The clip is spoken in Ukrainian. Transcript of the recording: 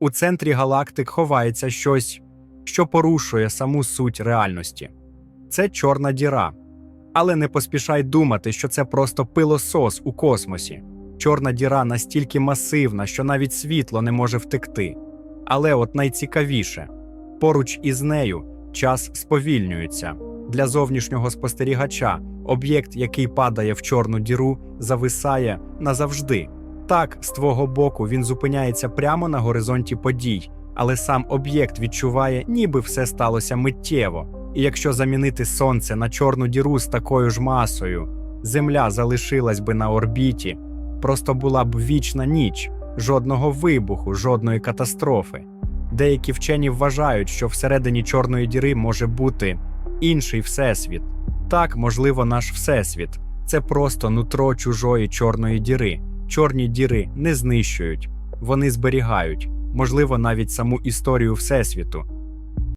У центрі галактик ховається щось, що порушує саму суть реальності. Це чорна діра. Але не поспішай думати, що це просто пилосос у космосі. Чорна діра настільки масивна, що навіть світло не може втекти. Але от найцікавіше поруч із нею час сповільнюється. Для зовнішнього спостерігача об'єкт, який падає в чорну діру, зависає назавжди. Так, з твого боку він зупиняється прямо на горизонті подій, але сам об'єкт відчуває, ніби все сталося миттєво. І якщо замінити сонце на чорну діру з такою ж масою, Земля залишилась би на орбіті, просто була б вічна ніч, жодного вибуху, жодної катастрофи. Деякі вчені вважають, що всередині чорної діри може бути інший всесвіт. Так, можливо, наш всесвіт це просто нутро чужої чорної діри. Чорні діри не знищують, вони зберігають, можливо, навіть саму історію Всесвіту.